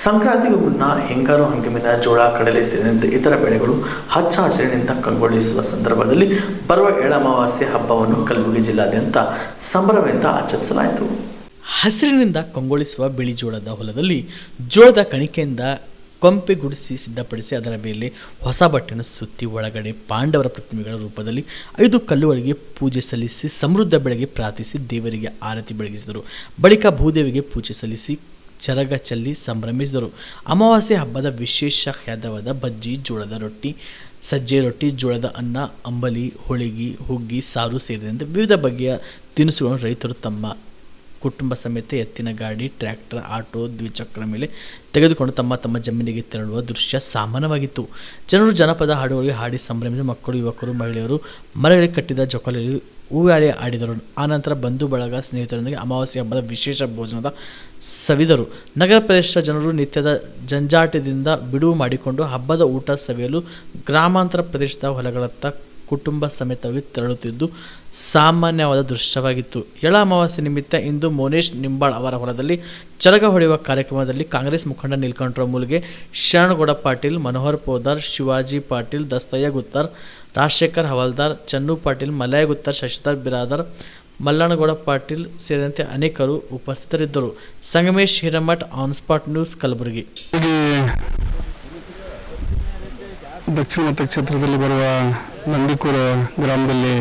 ಸಂಕ್ರಾಂತಿಗೂ ಮುನ್ನ ಹಿಂಗಾರು ಹಂಗಾಮಿನ ಜೋಳ, ಕಡಲೆ ಸೇರಿದಂತೆ ಇತರ ಬೆಳೆಗಳು ಹಚ್ಚ ಹಸಿರಿನಿಂದ ಕಂಗೊಳಿಸುವ ಸಂದರ್ಭದಲ್ಲಿ ಬರುವ ಎಳಮಾವಾಸ್ಯೆ ಹಬ್ಬವನ್ನು ಕಲಬುರಗಿ ಜಿಲ್ಲಾದ್ಯಂತ ಸಂಭ್ರಮದಿಂದ ಆಚರಿಸಲಾಯಿತು. ಹಸಿರಿನಿಂದ ಕಂಗೊಳಿಸುವ ಬಿಳಿ ಜೋಳದ ಹೊಲದಲ್ಲಿ ಜೋಳದ ಕಣಿಕೆಯಿಂದ ಕೊಂಪೆ ಗುಡಿಸಿ ಸಿದ್ಧಪಡಿಸಿ ಅದರ ಮೇಲೆ ಹೊಸ ಬಟ್ಟೆಯನ್ನು ಸುತ್ತಿ ಒಳಗಡೆ ಪಾಂಡವರ ಪ್ರತಿಮೆಗಳ ರೂಪದಲ್ಲಿ ಐದು ಕಲ್ಲುಗಳಿಗೆ ಪೂಜೆ ಸಲ್ಲಿಸಿ ಸಮೃದ್ಧ ಬೆಳೆಗೆ ಪ್ರಾರ್ಥಿಸಿ ದೇವರಿಗೆ ಆರತಿ ಬೆಳಗಿಸಿದರು. ಬಳಿಕ ಭೂದೇವಿಗೆ ಪೂಜೆ ಸಲ್ಲಿಸಿ ಚರಗ ಚೆಲ್ಲಿ ಸಂಭ್ರಮಿಸಿದರು. ಅಮಾವಾಸ್ಯೆ ಹಬ್ಬದ ವಿಶೇಷ ಖ್ಯಾತವಾದ ಬಜ್ಜಿ, ಜೋಳದ ರೊಟ್ಟಿ, ಸಜ್ಜೆ ರೊಟ್ಟಿ, ಜೋಳದ ಅನ್ನ, ಅಂಬಲಿ, ಹೋಳಿಗೆ, ಹುಗ್ಗಿ, ಸಾರು ಸೇರಿದಂತೆ ವಿವಿಧ ಬಗೆಯ ತಿನಿಸುಗಳನ್ನು ರೈತರು ತಮ್ಮ ಕುಟುಂಬ ಸಮೇತ ಎತ್ತಿನ ಗಾಡಿ, ಟ್ರ್ಯಾಕ್ಟರ್, ಆಟೋ, ದ್ವಿಚಕ್ರ ಮೇಲೆ ತೆಗೆದುಕೊಂಡು ತಮ್ಮ ತಮ್ಮ ಜಮೀನಿಗೆ ತೆರಳುವ ದೃಶ್ಯ ಸಾಮಾನ್ಯವಾಗಿತ್ತು. ಜನರು ಜನಪದ ಹಾಡುಗಳಿಗೆ ಹಾಡಿ ಸಂಭ್ರಮಿಸಿದ ಮಕ್ಕಳು, ಯುವಕರು, ಮಹಿಳೆಯರು ಮರಗಳಿಗೆ ಕಟ್ಟಿದ ಜೊಕಾಲಿಯಲ್ಲಿ ಹೂವಾಲೆ ಆಡಿದರು. ಆನಂತರ ಬಂಧು, ಬಳಗ ಸ್ನೇಹಿತರೊಂದಿಗೆ ಅಮಾವಾಸ್ಯ ಹಬ್ಬದ ವಿಶೇಷ ಭೋಜನದ ಸವಿದರು. ನಗರ ಪ್ರದೇಶದ ಜನರು ನಿತ್ಯದ ಜಂಜಾಟದಿಂದ ಬಿಡುವು ಮಾಡಿಕೊಂಡು ಹಬ್ಬದ ಊಟ ಸವಿಯಲು ಗ್ರಾಮಾಂತರ ಪ್ರದೇಶದ ಹೊಲಗಳತ್ತ ಕುಟುಂಬ ಸಮೇತವಾಗಿ ತೆರಳುತ್ತಿದ್ದು ಸಾಮಾನ್ಯವಾದ ದೃಶ್ಯವಾಗಿತ್ತು. ಎಳ ಅಮಾವಾಸ್ಯೆ ನಿಮಿತ್ತ ಇಂದು ಮೋನೇಶ್ ನಿಂಬಾಳ್ ಅವರ ಹೊಲದಲ್ಲಿ ಚರಗ ಹೊಡೆಯುವ ಕಾರ್ಯಕ್ರಮದಲ್ಲಿ ಕಾಂಗ್ರೆಸ್ ಮುಖಂಡ ನೀಲಕಂಠರಾವ್ ಮೂಲ್ಗೆ, ಶರಣಗೌಡ ಪಾಟೀಲ್, ಮನೋಹರ್ ಪೋದಾರ್, ಶಿವಾಜಿ ಪಾಟೀಲ್, ದಸ್ತಯ್ಯ ಗುತ್ತರ್, ರಾಜಶೇಖರ್ ಹವಾಲ್ದಾರ್, ಚನ್ನು ಪಾಟೀಲ್, ಮಲಯ ಗುತ್ತರ್, ಶಶಿಧರ್ ಬಿರಾದರ್ ಮಲ್ಲಣ್ಣಗೌಡ ಪಾಟೀಲ್ ಸೇರಿದಂತೆ ಅನೇಕರು ಉಪಸ್ಥಿತರಿದ್ದರು. Sangamesh Hiremath, on spot news Kalaburagi. ದಕ್ಷಿಣ ಮತಕ್ಷೇತ್ರದಲ್ಲಿ ಬರುವ ನಂದಿಕೂರ ಗ್ರಾಮದಲ್ಲಿ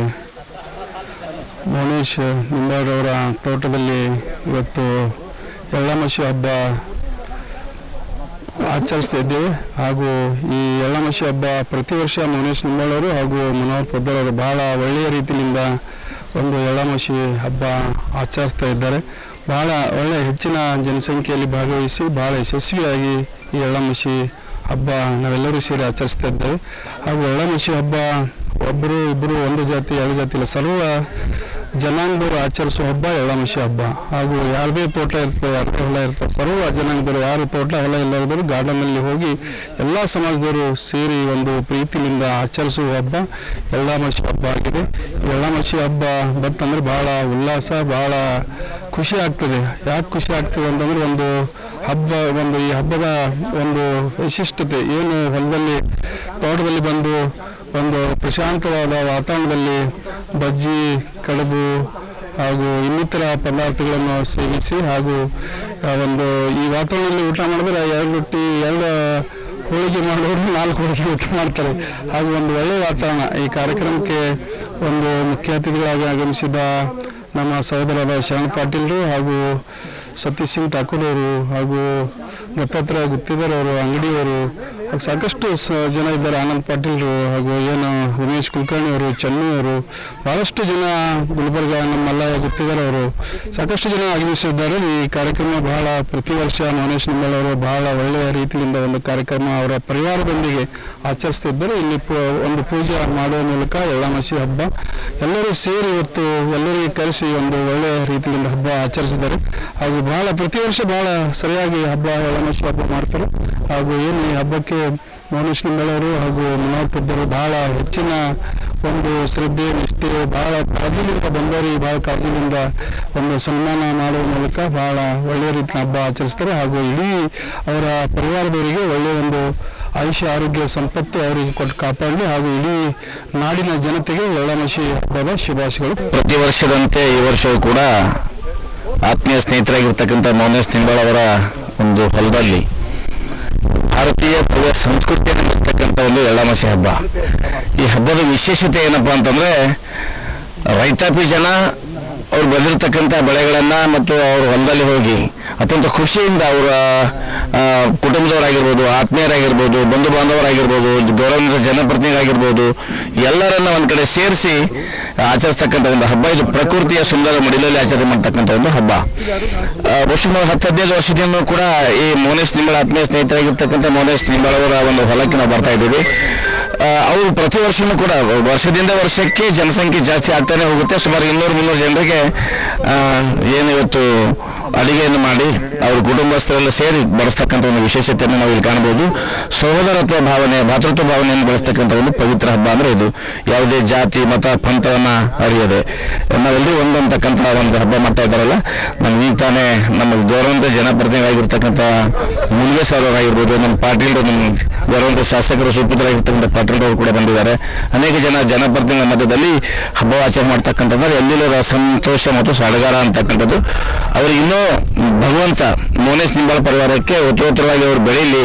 ಮೋನೇಶ್ ನಿಂಬಾರವರ ತೋಟದಲ್ಲಿ ಇವತ್ತು ಎಳ್ಳಮಶಿ ಹಬ್ಬ ಆಚರಿಸ್ತಾ ಇದ್ದೇವೆ. ಹಾಗೂ ಈ ಎಳ್ಳಮಶಿ ಹಬ್ಬ ಪ್ರತಿ ವರ್ಷ ಮೌನೇಶ್ ನಿಂಬಾಳವರು ಹಾಗೂ ಮನೋಹರ್ ಪೊದ್ದರ್ ಅವರು ಬಹಳ ಒಳ್ಳೆಯ ರೀತಿಯಿಂದ ಒಂದು ಎಳ್ಳಮಶಿ ಹಬ್ಬ ಆಚರಿಸ್ತಾ ಇದ್ದಾರೆ. ಬಹಳ ಒಳ್ಳೆಯ ಹೆಚ್ಚಿನ ಜನಸಂಖ್ಯೆಯಲ್ಲಿ ಭಾಗವಹಿಸಿ ಬಹಳ ಯಶಸ್ವಿಯಾಗಿ ಈ ಎಳ್ಳಮಶಿ ಹಬ್ಬ ನಾವೆಲ್ಲರೂ ಸೇರಿ ಆಚರಿಸ್ತಾ ಇದ್ದೇವೆ. ಹಾಗೂ ಒಳನಶಿ ಹಬ್ಬ ಒಬ್ಬರು ಇಬ್ಬರು ಒಂದು ಜಾತಿ, ಎರಡು ಜಾತಿ ಇಲ್ಲ ಸರ್ವ ಜನಾಂಗದವರು ಆಚರಿಸುವ ಹಬ್ಬ ಎಳ್ಳಮಶಿ ಹಬ್ಬ. ಹಾಗೂ ಯಾರದೇ ತೋಟ ಇರ್ತದೆ, ಯಾರದೇ ಹೊಲ ಇರ್ತದೆ, ಸರ್ವ ಜನಾಂಗದವರು ಯಾರು ತೋಟ, ಹೊಲ ಇಲ್ಲದವರು ಗಾರ್ಡನಲ್ಲಿ ಹೋಗಿ ಎಲ್ಲ ಸಮಾಜದವರು ಸೇರಿ ಒಂದು ಪ್ರೀತಿಯಿಂದ ಆಚರಿಸುವ ಹಬ್ಬ ಎಳ್ಳಮಶಿ ಹಬ್ಬ ಆಗಿದೆ. ಎಳ್ಳಮಶಿ ಹಬ್ಬ ಬಂತಂದ್ರೆ ಬಹಳ ಉಲ್ಲಾಸ, ಬಹಳ ಖುಷಿ ಆಗ್ತದೆ. ಯಾಕೆ ಖುಷಿ ಆಗ್ತದೆ ಅಂತಂದ್ರೆ ಒಂದು ಹಬ್ಬ, ಒಂದು ಈ ಹಬ್ಬದ ಒಂದು ವಿಶಿಷ್ಟತೆ. ಏನು ಹೊಲದಲ್ಲಿ, ತೋಟದಲ್ಲಿ ಬಂದು ಒಂದು ಪ್ರಶಾಂತವಾದ ವಾತಾವರಣದಲ್ಲಿ ಬಜ್ಜಿ, ಕಡುಬು ಹಾಗೂ ಇನ್ನಿತರ ಪದಾರ್ಥಗಳನ್ನು ಸೇವಿಸಿ ಹಾಗೂ ಒಂದು ಈ ವಾತಾವರಣದಲ್ಲಿ ಊಟ ಮಾಡಿದ್ರೆ ಎರಡು ರೊಟ್ಟಿ, ಎರಡು ಹೋಳಿಗೆ ಮಾಡೋರು ನಾಲ್ಕು ಹೋಳಿಗೆ ಊಟ ಮಾಡ್ತಾರೆ. ಹಾಗೂ ಒಂದು ಒಳ್ಳೆಯ ವಾತಾವರಣ. ಈ ಕಾರ್ಯಕ್ರಮಕ್ಕೆ ಒಂದು ಮುಖ್ಯ ಅತಿಥಿಗಳಾಗಿ ಆಗಮಿಸಿದ ನಮ್ಮ ಸಹೋದರರ ಶರಣ್ ಪಾಟೀಲ್ರು ಹಾಗೂ ಸತೀಶ್ ಸಿಂಗ್ ಠಾಕೂರ್ ಅವರು ಹಾಗೂ ದತ್ತಾತ್ರೇಯ ಗುತ್ತಿಗೆದಾರ್ ಅವರು ಅಂಗಡಿಯವರು ಸಾಕಷ್ಟು ಜನ ಇದ್ದಾರೆ. ಆನಂದ್ ಪಾಟೀಲ್ರು ಹಾಗೂ ಏನು ಉಮೇಶ್ ಕುಲಕರ್ಣಿ ಅವರು ಚನ್ನು ಅವರು ಬಹಳಷ್ಟು ಜನ ಗುಲ್ಬರ್ಗ ನಮ್ಮೆಲ್ಲ ಗೊತ್ತಿದ್ದಾರೆ ಅವರು. ಸಾಕಷ್ಟು ಜನ ಆಗಮಿಸಿದ್ದಾರೆ ಈ ಕಾರ್ಯಕ್ರಮ ಬಹಳ ಪ್ರತಿ ವರ್ಷ ಮಹೇಶ್ ನಿಂಬಲ್ ಅವರು ಬಹಳ ಒಳ್ಳೆಯ ರೀತಿಯಿಂದ ಒಂದು ಕಾರ್ಯಕ್ರಮ ಅವರ ಪರಿವಾರದೊಂದಿಗೆ ಆಚರಿಸ್ತಿದ್ದಾರೆ. ಇಲ್ಲಿ ಒಂದು ಪೂಜೆ ಮಾಡುವ ಮೂಲಕ ಎಳ್ಳಮಸಿ ಹಬ್ಬ. ಎಲ್ಲರೂ ಸೇರಿ ಇವತ್ತು ಎಲ್ಲರಿಗೆ ಕರೆಸಿ ಒಂದು ಒಳ್ಳೆಯ ರೀತಿಯಿಂದ ಹಬ್ಬ ಆಚರಿಸಿದ್ದಾರೆ. ಹಾಗೂ ಬಹಳ, ಪ್ರತಿ ವರ್ಷ ಬಹಳ ಸರಿಯಾಗಿ ಹಬ್ಬ ಎಳ್ಳಮಸಿ ಹಬ್ಬ ಮಾಡ್ತಾರೆ. ಹಾಗೂ ಏನು ಈ ಹಬ್ಬಕ್ಕೆ ಮೌನೇಶ್ ನಿಂಬಳವರು ಹಾಗೂ ಮನೋಹರ್ ಬಹಳ ಹೆಚ್ಚಿನ ಒಂದು ಶ್ರದ್ಧೆ ನಿಷ್ಠೆ ಬಹಳ ಕಾಳಜಿಯಿಂದ ಬಂದವರಿಗೆ ಬಹಳ ಕಾಳಜಿಯಿಂದ ಒಂದು ಸನ್ಮಾನ ಮಾಡುವ ಮೂಲಕ ಬಹಳ ಒಳ್ಳೆಯ ರೀತಿಯ ಹಬ್ಬ ಆಚರಿಸ್ತಾರೆ ಹಾಗೂ ಇಡೀ ಅವರ ಪರಿವಾರದವರಿಗೆ ಒಳ್ಳೆಯ ಒಂದು ಆಯುಷ್ಯ, ಆರೋಗ್ಯ, ಸಂಪತ್ತು ಅವರಿಗೆ ಕೊಟ್ಟು ಕಾಪಾಡಲಿ ಹಾಗೂ ಇಡೀ ನಾಡಿನ ಜನತೆಗೆ ಎಳ್ಳಮಶಿ ಹಬ್ಬದ ಶುಭಾಶಯಗಳು. ಪ್ರತಿ ವರ್ಷದಂತೆ ಈ ವರ್ಷವೂ ಕೂಡ ಆತ್ಮೀಯ ಸ್ನೇಹಿತರಾಗಿರ್ತಕ್ಕಂಥ ಮೌನೇಶ್ ನಿಂಬಾಳ್ ಅವರ ಒಂದು ಹೊಲದಲ್ಲಿ ಭಾರತೀಯ ಪೂರ್ವ ಸಂಸ್ಕೃತಿಯನ್ನು ಇರ್ತಕ್ಕಂಥ ಒಂದು ಎಳ್ಳಮಾಸಿ ಹಬ್ಬ. ಈ ಹಬ್ಬದ ವಿಶೇಷತೆ ಏನಪ್ಪಾ ಅಂತಂದ್ರೆ ರೈತಾಪಿ ಜನ ಅವ್ರು ಬೆಳೆದಿರ್ತಕ್ಕಂಥ ಬೆಳೆಗಳನ್ನು ಮತ್ತು ಅವ್ರ ಹೊಲದಲ್ಲಿ ಹೋಗಿ ಅತ್ಯಂತ ಖುಷಿಯಿಂದ ಅವರ ಕುಟುಂಬದವರಾಗಿರ್ಬೋದು, ಆತ್ಮೀಯರಾಗಿರ್ಬೋದು ಬಂಧು ಬಾಂಧವರಾಗಿರ್ಬೋದು ಗೌರವಾನ್ವಿತ ಜನಪ್ರತಿನಿಧಿಗಳಾಗಿರ್ಬೋದು, ಎಲ್ಲರನ್ನ ಒಂದು ಕಡೆ ಸೇರಿಸಿ ಆಚರಿಸ್ತಕ್ಕಂಥ ಒಂದು ಹಬ್ಬ. ಇದು ಪ್ರಕೃತಿಯ ಸುಂದರ ಮಡಿಲಲ್ಲಿ ಆಚರಣೆ ಮಾಡ್ತಕ್ಕಂಥ ಒಂದು ಹಬ್ಬ. ಬಹುಶಃ ಹತ್ತು ಹದಿನೈದು ವರ್ಷದಿಂದ ಕೂಡ ಈ ಮೋನೇಶ್ ನಿಂಬಳ ಆತ್ಮೀಯ ಸ್ನೇಹಿತರಾಗಿರ್ತಕ್ಕಂಥ ಮೌನೇಶ್ ನಿಂಬಾಳವರ ಒಂದು ಹೊಲಕ್ಕೆ ನಾವು ಬರ್ತಾ ಇದ್ದೀವಿ. ಅವರು ಪ್ರತಿ ವರ್ಷನೂ ಕೂಡ, ವರ್ಷದಿಂದ ವರ್ಷಕ್ಕೆ ಜನಸಂಖ್ಯೆ ಜಾಸ್ತಿ ಆಗ್ತಾನೆ ಹೋಗುತ್ತೆ. ಸುಮಾರು ಇನ್ನೂರು ಮುನ್ನೂರು ಜನರಿಗೆ ಏನು ಇವತ್ತು ಅಡಿಗೆಯನ್ನು ಮಾಡಿ ಅವ್ರ ಕುಟುಂಬಸ್ಥರೆಲ್ಲ ಸೇರಿ ಬಳಸ್ತಕ್ಕಂಥ ಒಂದು ವಿಶೇಷತೆಯನ್ನು ನಾವು ಇಲ್ಲಿ ಕಾಣಬಹುದು. ಸಹೋದರತ್ವ ಭಾವನೆ, ಭಾತೃತ್ವ ಭಾವನೆಯನ್ನು ಬೆಳೆಸ್ತಕ್ಕಂಥ ಒಂದು ಪವಿತ್ರ ಹಬ್ಬ ಅಂದ್ರೆ ಇದು. ಯಾವುದೇ ಜಾತಿ, ಮತ, ಪಂಥವನ್ನ ಅರಿಯದೆ. ನಾವೆಲ್ಲರೂ ಒಂದಂತಕ್ಕಂಥ ಒಂದು ಹಬ್ಬ ಮಾಡ್ತಾ ಇದ್ದಾರಲ್ಲ? ನಮ್ಮ ಈ ತಾನೇ ನಮ್ಮ ಗೌರವಂತ ಜನಪ್ರತಿನಿಧಿಯಾಗಿರ್ತಕ್ಕಂಥ ಮುನಿಗೇಶ್ ಅವರಾಗಿರ್ಬೋದು ನಮ್ಮ ಪಾಟೀಲ್ ನಮ್ಮ ಗೌರವಂತ ಶಾಸಕರು, ಸುಪುತ್ರರಾಗಿರ್ತಕ್ಕಂಥ ಪಾಟೀಲ್ ಅವರು ಕೂಡ ಬಂದಿದ್ದಾರೆ. ಅನೇಕ ಜನ ಜನಪ್ರತಿನಿಧಿಗಳ ಮಧ್ಯದಲ್ಲಿ ಹಬ್ಬ ಆಚರಣೆ ಮಾಡ್ತಕ್ಕಂಥದ್ದು ಎಲ್ಲಿರೋ ಸಂತೋಷ ಮತ್ತು ಸಡಗರ ಅಂತಕ್ಕಂಥದ್ದು. ಅವರು ಇನ್ನೂ ಭಗವಂತ ಮೋನೇಶ್ ನಿಂಬಾಳ ಪರಿವಾರಕ್ಕೆ ಉತ್ತರೋತ್ತರವಾಗಿ ಅವರು ಬೆಳೀಲಿ,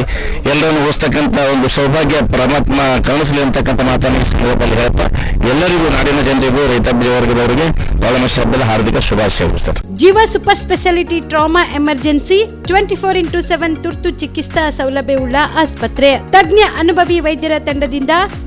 ಎಲ್ಲರನ್ನು ಓದ್ತಕ್ಕಂತ ಒಂದು ಸೌಭಾಗ್ಯ ಪರಮಾತ್ಮ ಕಾಣಿಸಲಿ ಅಂತಕ್ಕಂಥ ಮಾತನ್ನು ಸಂದರ್ಭದಲ್ಲಿ ಹೇಳ್ತಾ, ಎಲ್ಲರಿಗೂ ನಾಡಿನ ಜನರಿಗೂ ರೈತಾಪಿ ವರ್ಗದವರಿಗೆ ಒಳಮಶ ಹಬ್ಬದ ಹಾರ್ದಿಕ ಶುಭಾಶಯಗಳು sir Jeeva super speciality trauma emergency twenty four into seven ತುರ್ತು ಚಿಕಿತ್ಸಾ ಸೌಲಭ್ಯವುಳ್ಳ ಆಸ್ಪತ್ರೆ. ತಜ್ಞ ಅನುಭವಿ ವೈದ್ಯರ ತಂಡದಿಂದ